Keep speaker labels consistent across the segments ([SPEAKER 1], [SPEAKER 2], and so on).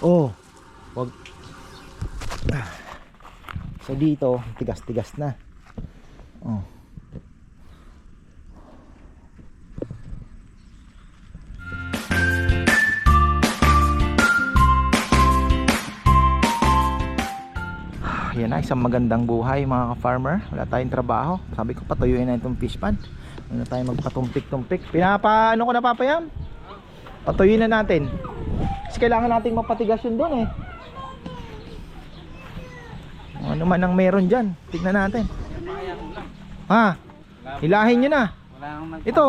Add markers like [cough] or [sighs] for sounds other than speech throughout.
[SPEAKER 1] Oh. Wag. So dito, tigas-tigas na. Oh. [sighs] Yan na, isang magandang buhay mga ka-farmer. Wala tayong trabaho. Sabi ko patuyuin na itong fish pond. Ano tayo magpatumpik-tumpik. Pinapa, ano ko na papayam? Patuyuin na natin. Kailangan nating mapatigas yun doon eh. Ano man ang meron dyan. Tignan natin. Ha? Hilahin nyo na. Ito,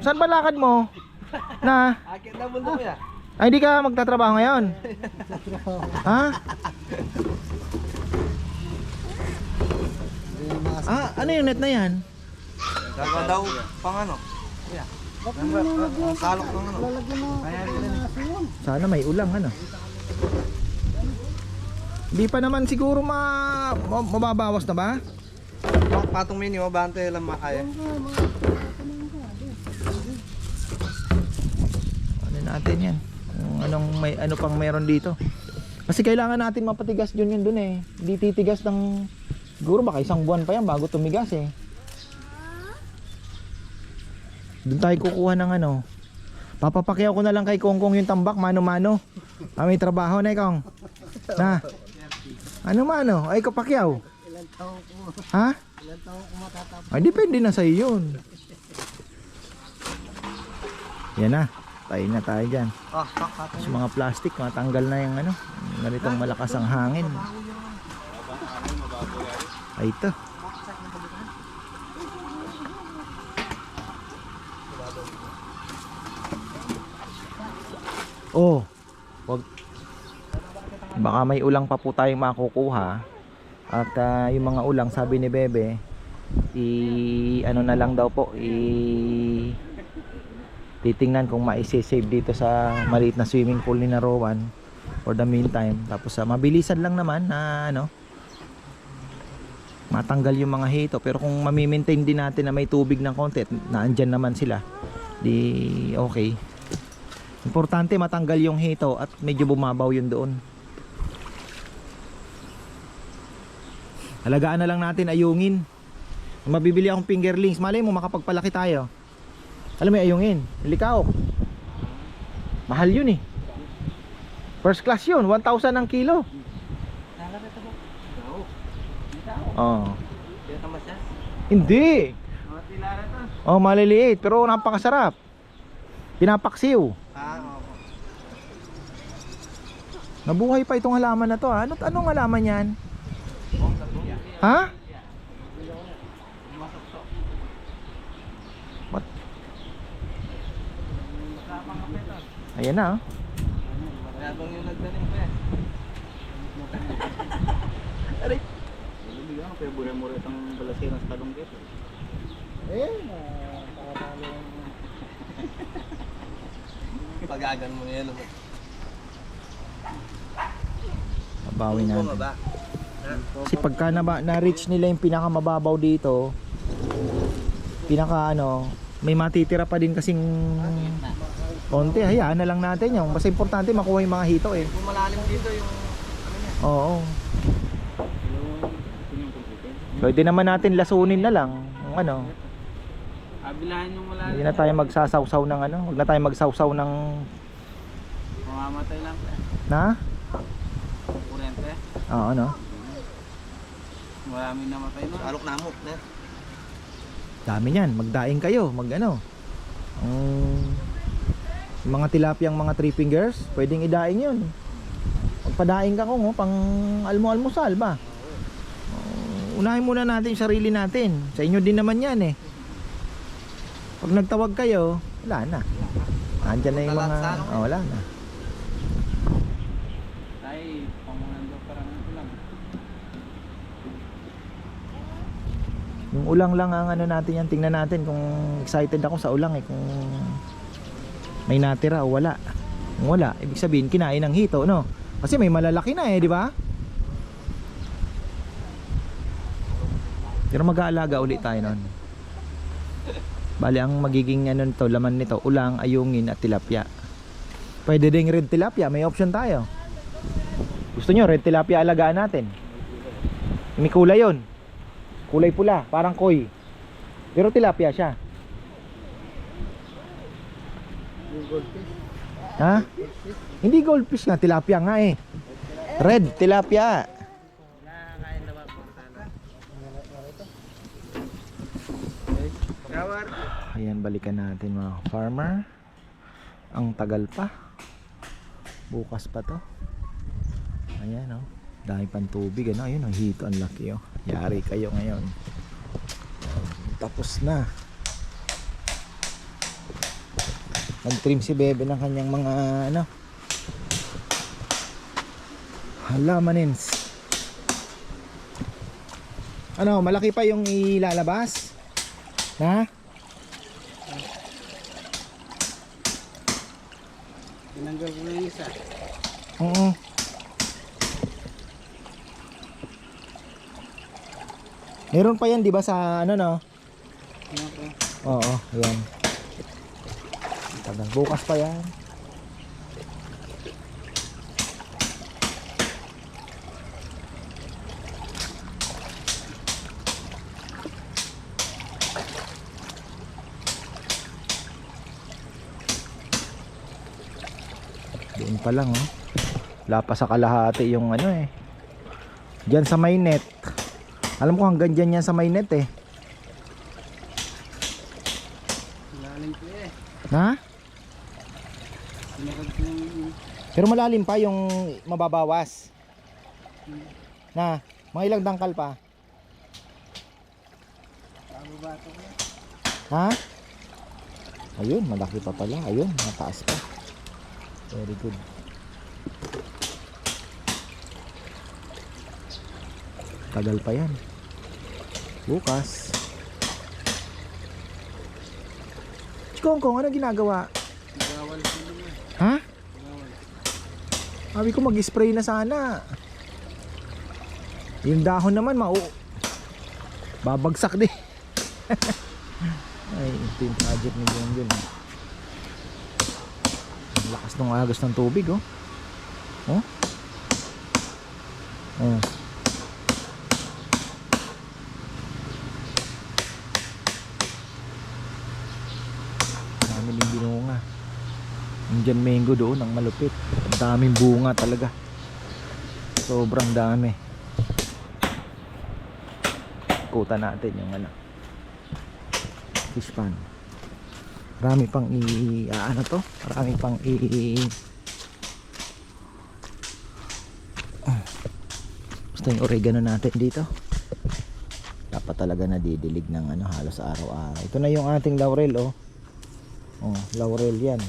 [SPEAKER 1] saan ba lakad mo? Na? Ay, hindi ka magtatrabaho ngayon? ha? Ah, ano yung net na yan?
[SPEAKER 2] Gagawa daw pang ano? Ya. Salok ng ano?
[SPEAKER 1] Sana may ulang ano. Hindi pa naman siguro ma, ma- mababawas na ba?
[SPEAKER 2] Pat- Patong mini mo bante lang makaya.
[SPEAKER 1] Ano natin yan? Kung anong may ano pang meron dito. Kasi kailangan natin mapatigas yun yun dun eh. Hindi titigas ng siguro baka isang buwan pa yan bago tumigas eh. Doon tayo kukuha ng ano. Papapakyaw ko na lang kay Kongkong yung tambak mano-mano. Ah, may trabaho na ikaw. Na. Ano mano? Ay kapakyaw. Ha? Ay depende na sa yun. Yan na. Tayo na tayo dyan.
[SPEAKER 2] Ah, patong.
[SPEAKER 1] Sa mga plastic, matanggal na yung ano. Ganitong malakas ang hangin. Ay ito. Oh. Wag. Baka may ulang pa po tayong makukuha. At ah, yung mga ulang sabi ni Bebe, i ano na lang daw po, i titingnan kung maisisave dito sa maliit na swimming pool ni na Rowan for the meantime tapos sa mabilisan lang naman na ano matanggal yung mga hito pero kung mamimaintain din natin na may tubig ng konti at naandyan naman sila di okay importante matanggal yung hito at medyo bumabaw yun doon halagaan na lang natin ayungin mabibili akong fingerlings malay mo makapagpalaki tayo alam mo yung ayungin, likaw. Mahal yun eh. First class yun, 1,000 ang kilo. Oh. Hindi. Oh, maliliit pero napakasarap. Pinapaksiw.
[SPEAKER 2] Ah.
[SPEAKER 1] Nabuhay pa itong halaman na to. ha? Ano anong halaman 'yan? Ha? What? Ayan na. oh.
[SPEAKER 2] Habang yung nagdating pa yan. Aray. Bibigyan ko pero bure-mure itong balasero sa talong dito. Eh, Pagagan mo na yan.
[SPEAKER 1] Babawi.
[SPEAKER 2] Bumaba.
[SPEAKER 1] Kasi pagka na, na-reach nila yung pinakamababaw dito, pinaka ano, may matitira pa din kasing konti. Hayaan na lang natin yung. Basta importante makuha yung mga hito eh.
[SPEAKER 2] Kung malalim dito yung ano niya.
[SPEAKER 1] Oo. Pwede naman natin lasunin na lang. Yung ano,
[SPEAKER 2] Abilahan yung malalim.
[SPEAKER 1] hindi na tayo magsasawsaw ng ano, huwag na tayo magsawsaw ng
[SPEAKER 2] Mamamatay lang.
[SPEAKER 1] na?
[SPEAKER 2] Kurente.
[SPEAKER 1] Oo, ano?
[SPEAKER 2] Maraming namatay na. Alok na mo. Ne?
[SPEAKER 1] Dami niyan, magdaing kayo, mag ano. Ang yung mga tilapiyang mga three fingers, pwedeng idaing 'yun. Magpadaing ka kung oh, pang almo-almusal ba. Unahin muna natin yung sarili natin. Sa inyo din naman 'yan eh. Pag nagtawag kayo, wala na. Nandiyan na yung mga oh, wala na.
[SPEAKER 2] Ay, pangunando parang ano lang.
[SPEAKER 1] Yung ulang lang ang ano natin yan, tingnan natin kung excited ako sa ulang eh, kung may natira o wala. Kung wala, ibig sabihin kinain ng hito, no? Kasi may malalaki na eh, di ba? Pero mag-aalaga ulit tayo nun. Bali, ang magiging ano nito, laman nito, ulang, ayungin at tilapia. Pwede ding red tilapia, may option tayo. Gusto nyo, red tilapia alagaan natin. May kulay yon. Kulay pula, parang koi. Pero tilapia siya. Ha? Hindi goldfish nga, tilapia nga eh. Red tilapia.
[SPEAKER 2] Nakakain na ba po sana? Shower.
[SPEAKER 1] Ayan, balikan natin mga farmer. Ang tagal pa. Bukas pa to. Ayan oh. Dami pang tubig ano. Ayun ang hito ang laki oh. Yari kayo ngayon. Tapos na. Nag-trim si Bebe ng kanyang mga ano. Halamanins. Ano, malaki pa yung ilalabas? Ha?
[SPEAKER 2] Tinanggal ko na yung isa.
[SPEAKER 1] Oo. Meron pa yan, di ba, sa ano, no?
[SPEAKER 2] Ano po?
[SPEAKER 1] Oo, yan. Tagal, bukas pa yan. Doon pa lang, oh. Wala pa sa kalahati yung ano eh. Diyan sa may net. Alam ko hanggang dyan yan sa may net eh.
[SPEAKER 2] Lalim ko eh.
[SPEAKER 1] Ha?
[SPEAKER 2] Yung
[SPEAKER 1] Pero malalim pa yung mababawas. Na, mga ilang dangkal pa.
[SPEAKER 2] ko.
[SPEAKER 1] Ha? Ayun, malaki pa pala. Ayun, mataas pa. Very good. Tagal pa yan. Bukas. Chikongkong, ano ginagawa?
[SPEAKER 2] Nagawal.
[SPEAKER 1] Ha?
[SPEAKER 2] Nagawal.
[SPEAKER 1] Sabi ko mag-spray na sana. Yung dahon naman mau babagsak din. [laughs] Ay, ito yung project ni John John. Lakas ng agos ng tubig, oh. Oh. Oh. Dami din binunga. John Mango doon, ang malupit. Ang daming bunga talaga. Sobrang dami. Kuta natin yung ano. Fish pan. Marami pang i ah, ano to? Marami pang i. Gusto yung oregano natin dito. Dapat talaga nadidilig ng ano halos araw-araw. Ito na yung ating laurel oh. Oh, laurel yan.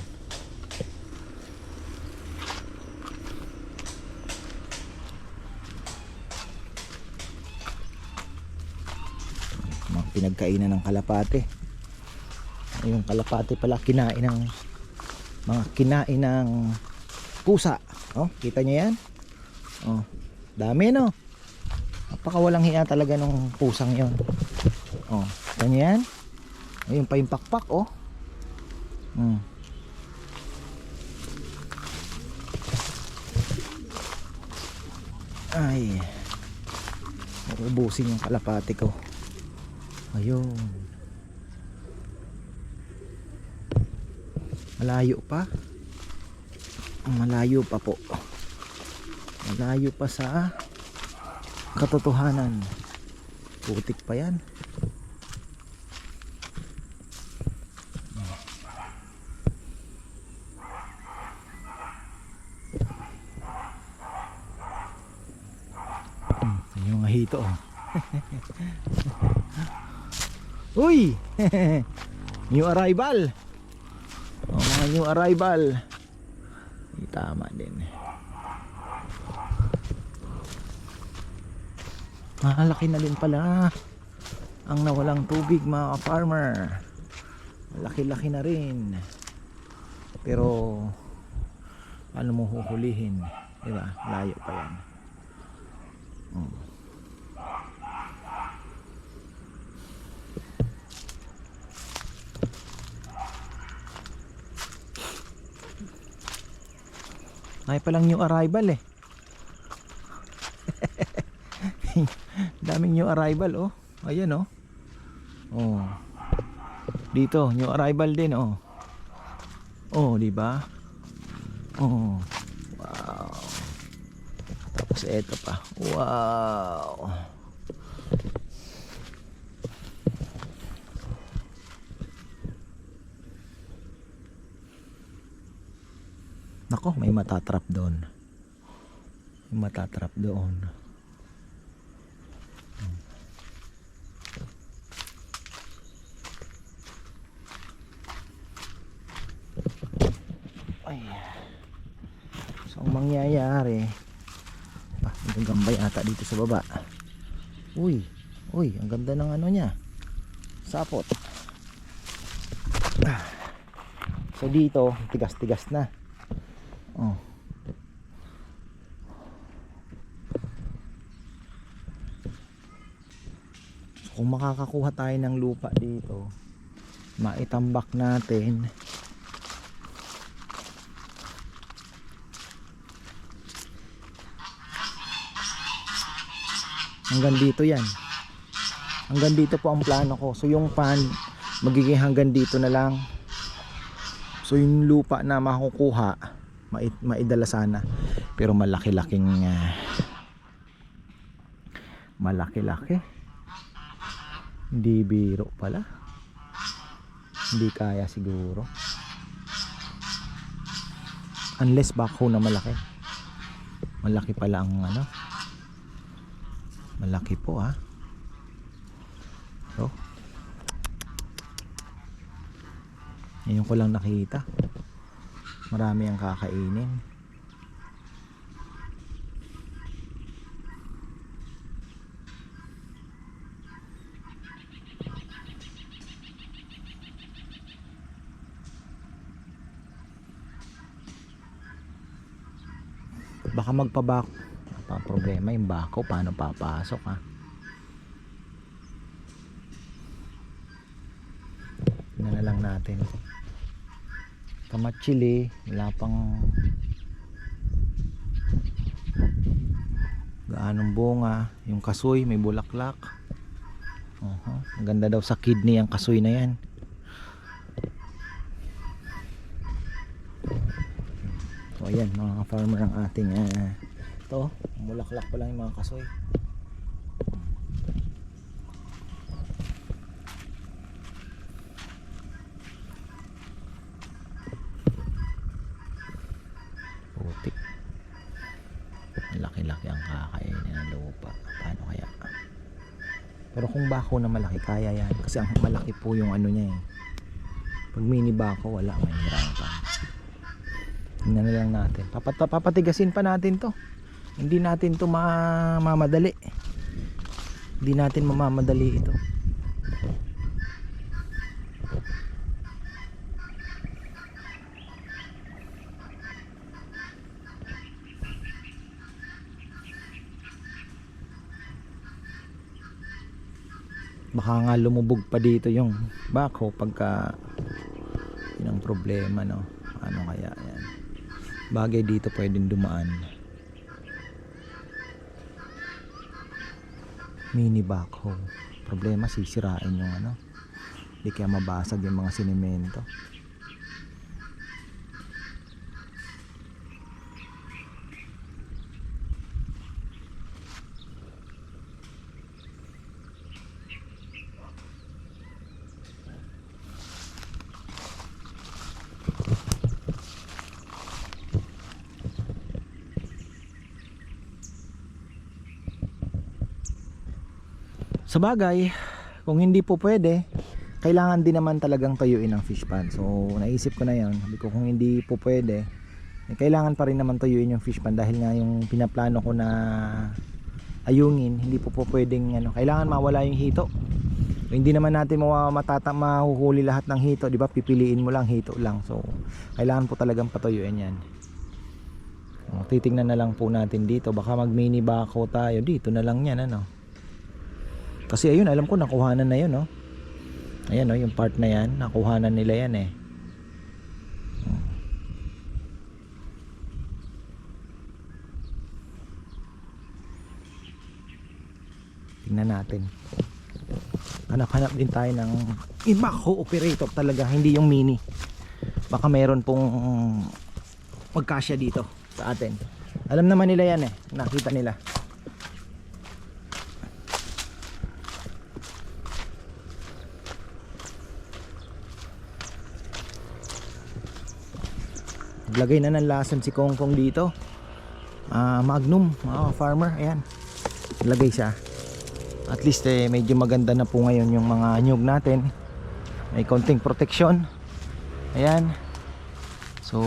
[SPEAKER 1] pinagkainan ng kalapate yung kalapate pala kinain ng mga kinain ng pusa. Oh kita nyo yan? Oh dami no? Napaka walang hiya talaga nung pusang yon oh kita nyo yan? Ayun pa yung pakpak oh. Hmm. ay. Ubusin yung kalapate ko. Ayun. Malayo pa. Malayo pa po. Malayo pa sa katotohanan. Putik pa yan. Yung mga hito oh. [laughs] Uy! [laughs] new arrival. New arrival. Tama din. Malaki na din pala ang nawalang tubig mga farmer. Malaki-laki na rin. Pero ano mo huhulihin? Di ba? Layo pa yan. Hmm. Tayo pa lang new arrival eh. [laughs] Daming new arrival oh. Ayan oh. Oh. Dito, new arrival din oh. Oh, di ba? Oh. Wow. Tapos eto pa. Wow. Nako, may matatrap doon. May matatrap doon. Ay. So, ang mangyayari, ah, may gambay ata dito sa baba. Uy, uy, ang ganda ng ano niya. Sapot. Ah. So dito, tigas-tigas na. Oh. So, kung makakakuha tayo ng lupa dito, maitambak natin. Hanggang dito yan. Hanggang dito po ang plano ko. So yung pan, magiging hanggang dito na lang. So yung lupa na makukuha, maidala sana. Pero malaki-laking ah, malaki-laki. Hindi biro pala. Hindi kaya siguro. Unless backhoe na malaki. Malaki pala ang ano. Malaki po ha. So. Ngayon ko lang nakita. Marami ang kakainin. Baka magpabak pa problema yung bako paano papasok ha? Na lang natin kamatsili wala pang gaanong bunga. Yung kasoy may bulaklak. Uh ang ganda daw sa kidney ang kasoy na yan. So ayan mga farmer ang ating ah, ito mulaklak pa lang yung mga kasoy bako na malaki kaya yan. Kasi ang malaki po yung ano niya eh. Pag mini bako wala mahirapan tingnan na lang natin. Papat papatigasin pa natin to. Hindi natin to ma mamadali. Hindi natin mamamadali ito baka nga lumubog pa dito yung bako pagka yun ang problema no? Ano kaya yan bagay dito pwedeng dumaan. Mini backhoe problema sisirain yung ano. Di kaya mabasag yung mga sinemento Sa bagay, kung hindi po pwede, kailangan din naman talagang tayuin ang fish pan. So, naisip ko na yan. Sabi ko kung hindi po pwede, eh, kailangan pa rin naman tayuin yung fish pan dahil nga yung pinaplano ko na ayungin, hindi po po pwedeng ano, kailangan mawala yung hito. So, hindi naman natin matata, mahuhuli lahat ng hito, di ba? Pipiliin mo lang hito lang. So, kailangan po talagang patuyuin yan. Titingnan na lang po natin dito. Baka mag mini bako tayo. Dito na lang yan, ano. Kasi ayun, alam ko nakuhanan na 'yon, no. Ayan, no, yung part na 'yan, nakuhanan nila 'yan eh. Tingnan natin. Hanap-hanap din tayo ng imaho operator talaga hindi yung mini. Baka meron pong magkasya dito sa atin. Alam naman nila yan eh. Nakita nila Naglagay na ng lason si Kong Kong dito. Ah, Magnum, mga farmer, ayan. Naglagay siya. At least eh, medyo maganda na po ngayon yung mga nyug natin. May konting protection. Ayan. So,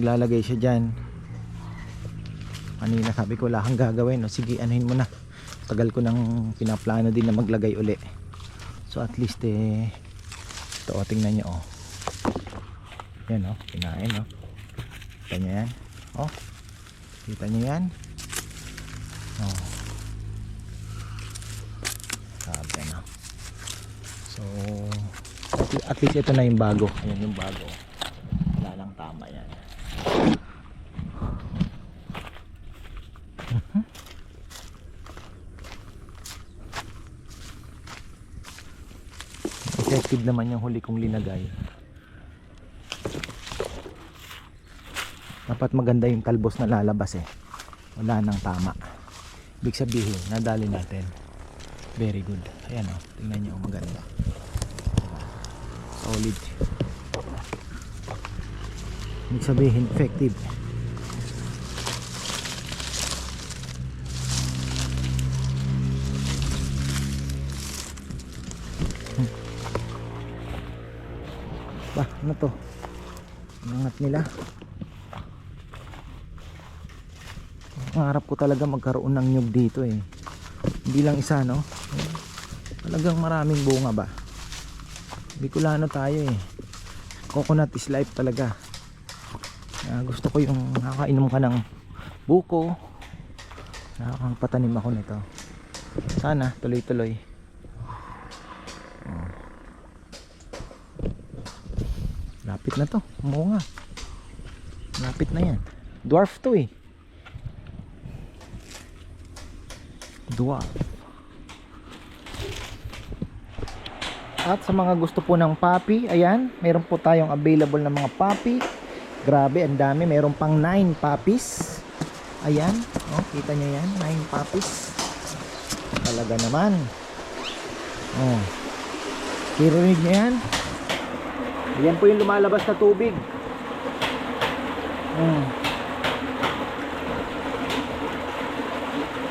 [SPEAKER 1] lalagay siya dyan. Kanina sabi ko wala kang gagawin. O, sige, anuhin mo na. Tagal ko nang pinaplano din na maglagay uli. So, at least eh, ito, o, tingnan nyo, oh. Yan, oh, kinain, oh. Kita nyo yan? Oh. Kita nyo yan? Oh. Sabi na. So, at, least ito na yung bago. Ayan yung bago. Wala nang tama yan. Mhm. Effective naman yung huli kong linagay. Dapat maganda yung talbos na lalabas eh. Wala nang tama. Ibig sabihin nadali natin. Very good. Ayan o tingnan nyo maganda. Solid. Ibig sabihin effective. Hmm. ba ano to? Angat nila Pangarap ko talaga magkaroon ng nyug dito eh. Hindi lang isa no. Talagang maraming bunga ba. Bicolano tayo eh. Coconut is life talaga. Ah, gusto ko yung nakakainom ka ng buko. Nakakapatanim ako nito. Sana tuloy-tuloy. Oh. Lapit na to. Bunga. Lapit na yan. Dwarf to eh. Dwarf. At sa mga gusto po ng papi ayan meron po tayong available na mga papi grabe ang dami. Meron pang 9 papis ayan oh, kita nyo yan 9 papis talaga naman. Oh. Kirinig nyo yan. Ayan po yung lumalabas na tubig. Hmm.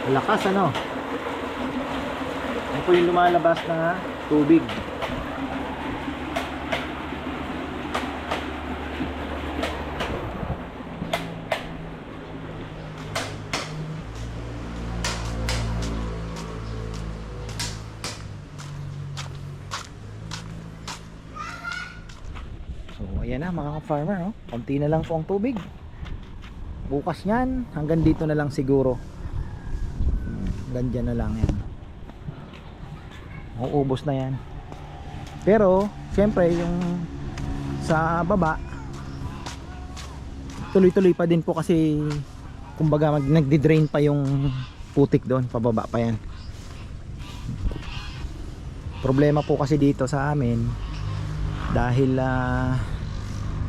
[SPEAKER 1] lakas ano Yan po yung lumalabas na tubig. Ayan na mga farmer oh. Konti na lang po ang tubig. Bukas niyan hanggang dito na lang siguro. Hmm, Hanggang dyan na lang yan uubos na yan. Pero syempre yung sa baba tuloy-tuloy pa din po kasi kumbaga mag, nagdi-drain pa yung putik doon pababa pa yan. Problema po kasi dito sa amin dahil ah,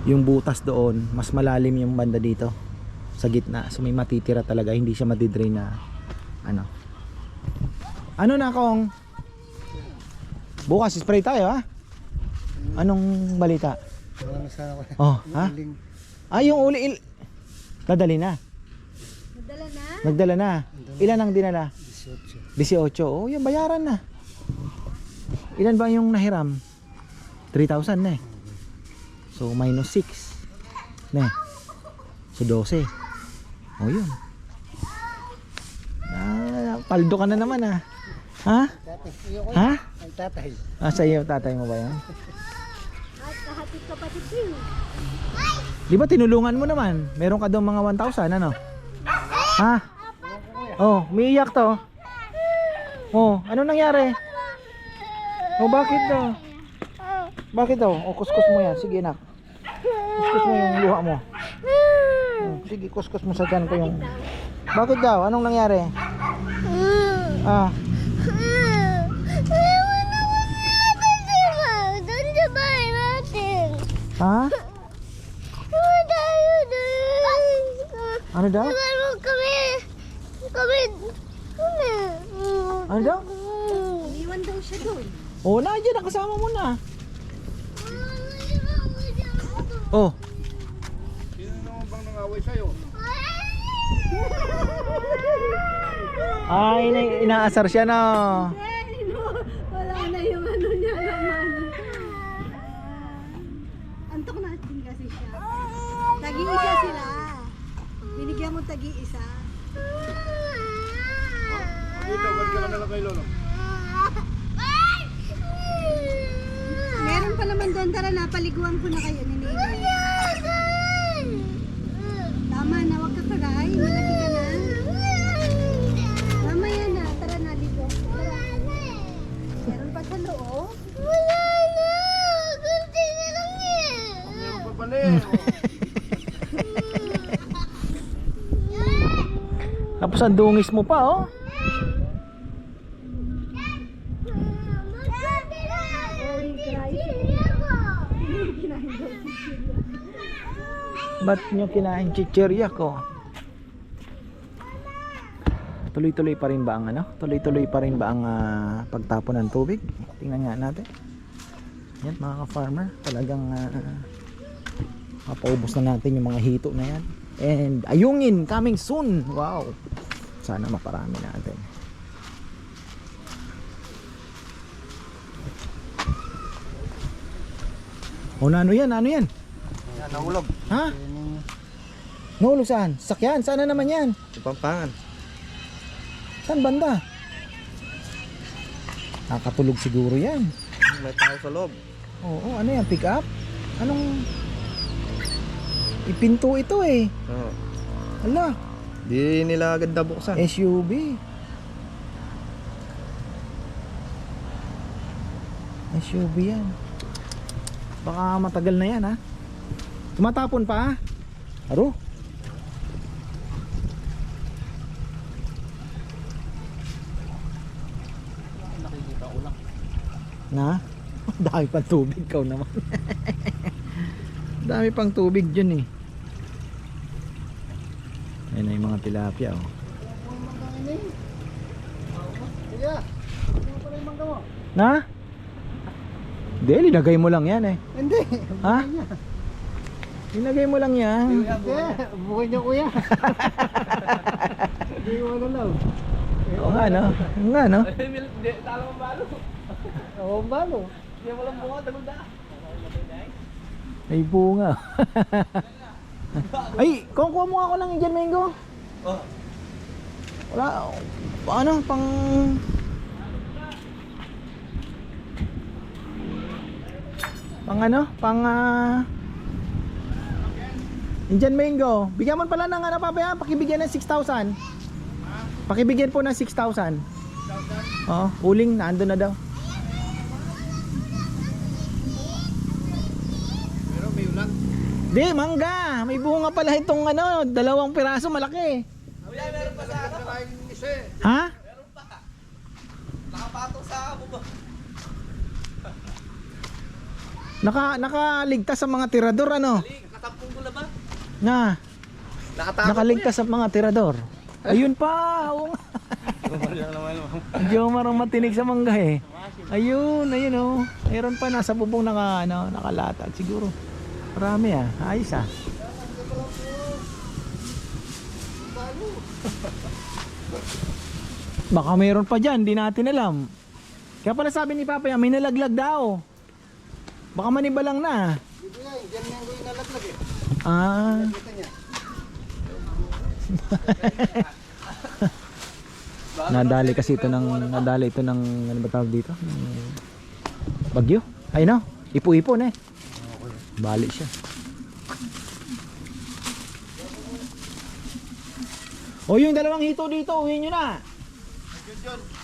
[SPEAKER 1] yung butas doon mas malalim yung banda dito sa gitna. So may matitira talaga hindi siya madidrain na ano. Ano na kong bukas spray tayo ha? Anong balita?
[SPEAKER 3] Sana
[SPEAKER 1] oh ha?
[SPEAKER 3] Huling.
[SPEAKER 1] Ah yung uli il- nadali na?
[SPEAKER 4] Nadala na?
[SPEAKER 1] nagdala na? Ilan ang dinala?
[SPEAKER 3] 18.
[SPEAKER 1] 18 oh yung bayaran na. Ilan ba yung nahiram? 3,000 na eh so minus 6 na so 12 oh yun. Ah, paldo ka na naman ah. Ha? Ha
[SPEAKER 3] Ang tatay.
[SPEAKER 1] ah sa iyo tatay mo ba yan
[SPEAKER 4] At kahatid kapatid din.
[SPEAKER 1] Di ba tinulungan mo naman? Meron ka daw mga 1,000 ano? Ha? Oh, umiiyak to. Oh, ano nangyari? Oh, bakit daw? Bakit daw? Oh, kuskus mo yan. Sige, nak. Kuskus mo yung luha mo. Oh, sige, kuskus mo sa tiyan ko yung... Bakit daw? Anong nangyari? Ah. Ha? Ano daw?
[SPEAKER 4] kami. Kami.
[SPEAKER 1] Ano daw?
[SPEAKER 4] Iwan daw siya doon.
[SPEAKER 1] Oo na, dyan. Nakasama mo na. Oh.
[SPEAKER 2] Sino naman bang nangaway sa'yo?
[SPEAKER 1] Ay, ina inaasar siya na.
[SPEAKER 4] Eh, no, wala na yung ano niya naman. Antok na din kasi siya. Tagi-isa sila. Binigyan mo tagi-isa.
[SPEAKER 2] Dito, gano'n ka na lang kay Lolo.
[SPEAKER 4] Meron pa naman doon. Tara na, paliguan ko na kayo ni
[SPEAKER 1] Tapos ang dungis mo pa, oh. Ba't nyo kinain chichirya ko? Tuloy-tuloy pa rin ba ang ano? Tuloy-tuloy pa rin ba ang ah, pagtapon ng tubig? Tingnan nga natin. Yan mga ka-farmer, talagang uh, mapaubos na natin yung mga hito na yan. And ayungin coming soon. Wow. Sana maparami natin. O na ano yan? Ano yan?
[SPEAKER 2] Yan, nahulog.
[SPEAKER 1] Ha? Nahulog saan? Sakyan? Sana naman yan?
[SPEAKER 2] Pampangan.
[SPEAKER 1] Saan banda? Nakatulog siguro yan.
[SPEAKER 2] May tao sa loob.
[SPEAKER 1] Oo, ano yan? Pick up? Anong... Ipinto ito eh.
[SPEAKER 2] Oo.
[SPEAKER 1] Ala,
[SPEAKER 2] Di nila agad nabuksan.
[SPEAKER 1] SUV. SUV yan. Baka matagal na yan ha. Tumatapon pa ha. Aro. Na? [laughs] Dami pang tubig kau naman. [laughs] Dami pang tubig dyan eh. Ayan na yung mga tilapia oh. Na? Hindi, linagay mo lang yan eh.
[SPEAKER 3] Hindi.
[SPEAKER 1] Ha? Linagay mo lang yan.
[SPEAKER 3] Hindi. Buhay niya kuya. Hindi mo ano lang.
[SPEAKER 1] Oo nga no. Oo nga no.
[SPEAKER 3] Oo, balo.
[SPEAKER 1] May bunga. [laughs] [laughs] Ay, kukuha mo ako ng Indian mango. Wala. Ano, pang... Pang ano? Pang... ah, Indian mango. Bigyan mo pala ng ano papaya, pakibigyan ng 6,000. Pakibigyan po ng 6,000. Oo, uling, nando na daw.
[SPEAKER 2] Pero may ulan.
[SPEAKER 1] Di, mangga. May bunga pala itong ano, dalawang piraso malaki.
[SPEAKER 2] Kuya, meron pa sa ano? isa eh.
[SPEAKER 1] Ha?
[SPEAKER 2] Nakapatong sa bubong.
[SPEAKER 1] Naka nakaligtas sa mga tirador ano?
[SPEAKER 2] Nakatampong ko na ba?
[SPEAKER 1] Na,
[SPEAKER 2] Nakatapong
[SPEAKER 1] nakaligtas sa mga tirador. Ayun pa. Oo nga. Medyo marang matinig sa mangga eh. Ayun, ayun oh. Mayroon pa nasa bubong naka ano, nakalatag siguro. Marami ah. Ayos ah. [laughs] Baka mayroon pa dyan, di natin alam. Kaya pala sabi ni Papa, may nalaglag daw. Baka maniba lang na.
[SPEAKER 3] Hindi nga, Indian mango yung nalaglag eh.
[SPEAKER 1] Ah. [laughs] Nadali kasi ito ng nadali ito ng ano ba tawag dito? Bagyo. Ay no, ipo-ipon eh. Bali siya. O yung dalawang hito dito, uwi nyo na.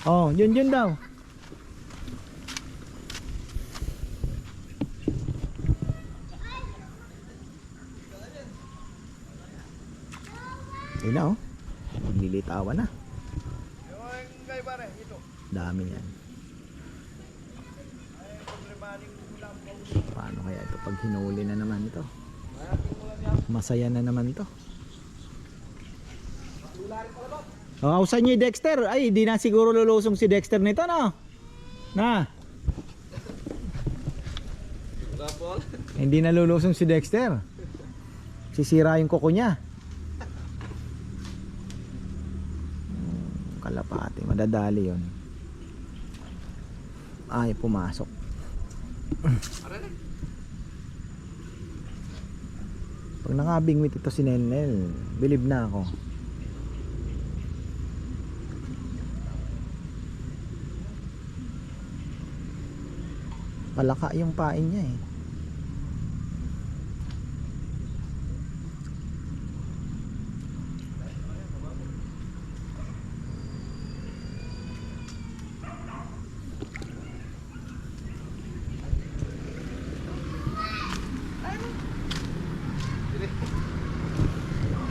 [SPEAKER 1] Oh, yun yun daw. Ayun na oh. Maglilitawan na. Dami yan.
[SPEAKER 2] Ay, problemaning ulam.
[SPEAKER 1] Paano kaya ito pag hinuli na naman ito? Masaya na naman ito. Oh, usan niyo yung Dexter. Ay, di na siguro lulusong si Dexter nito, no? Na. Hindi na lulusong si Dexter. Sisira yung kuko niya. Kalapati, madadali yon. Ay, pumasok. Pag nakabingwit ito si Nenel, believe na ako. Palaka yung pain niya eh.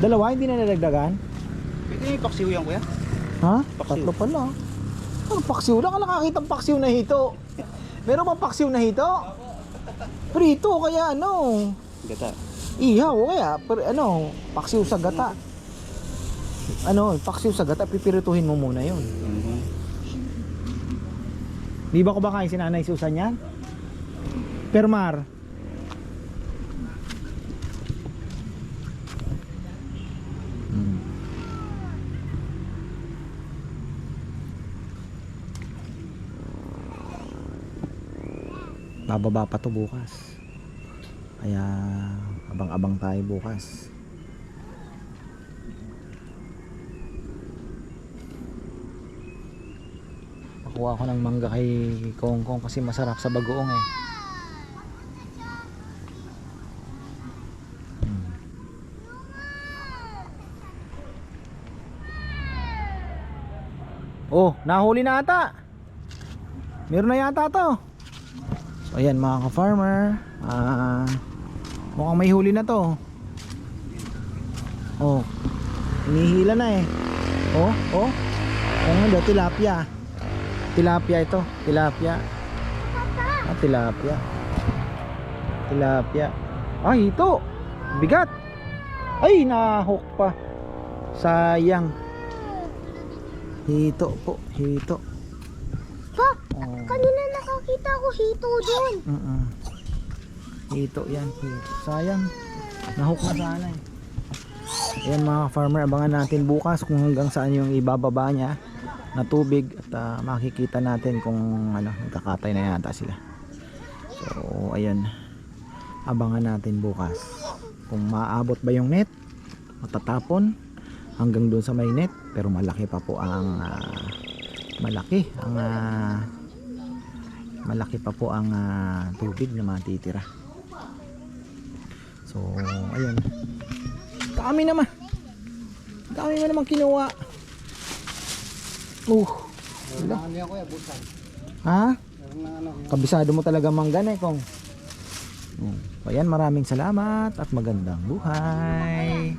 [SPEAKER 1] Dalawa, hindi na nadagdagan?
[SPEAKER 2] Pwede yung paksiw yan kuya?
[SPEAKER 1] Ha?
[SPEAKER 2] Paksiw.
[SPEAKER 1] Tatlo pala. Ano paksiw? Wala ka nakakita paksiw na hito. Meron bang paksiw na hito? Prito, kaya ano?
[SPEAKER 2] Gata.
[SPEAKER 1] Ihaw, o kaya, per, ano, paksiw sa gata. Ano, paksiw sa gata, pipirituhin mo muna yun.
[SPEAKER 2] Mhm.
[SPEAKER 1] Di ba ko ba kain si Nanay Susan yan? Permar. Bababa pa to bukas. Kaya abang-abang tayo bukas. Nakuha ko ng mangga kay Kong Kong kasi masarap sa bagoong eh. Hmm. Oh, nahuli na ata. Meron na yata to. Ayan mga ka-farmer, ah mukhang may huli na to. Oh. Hinihila na eh. Oh, oh. Oh, nga tilapia. Tilapia ito, tilapia. Ah, tilapia. Tilapia. Ay, ito. Bigat. Ay, nahok pa. Sayang. Hito po, hito.
[SPEAKER 4] Pa,
[SPEAKER 1] Oh.
[SPEAKER 4] kanina nakakita ko hito.
[SPEAKER 1] Hito yan, hito. Sayang. Nahok na sana eh. Ayan mga farmer, abangan natin bukas kung hanggang saan yung ibababa niya na tubig at ah, makikita natin kung ano, nagkakatay na yata sila. So, ayan. Abangan natin bukas. Kung maaabot ba yung net, matatapon hanggang doon sa may net, pero malaki pa po ang ah, malaki ang ah, malaki pa po ang ah, tubig na matitira. So, ayan. Dami naman. Dami mo naman kinuha. Uh.
[SPEAKER 3] Kuya, busan.
[SPEAKER 1] Ha?
[SPEAKER 3] Ano.
[SPEAKER 1] Kabisado mo talaga manggan eh. So, ayan, maraming salamat at magandang buhay.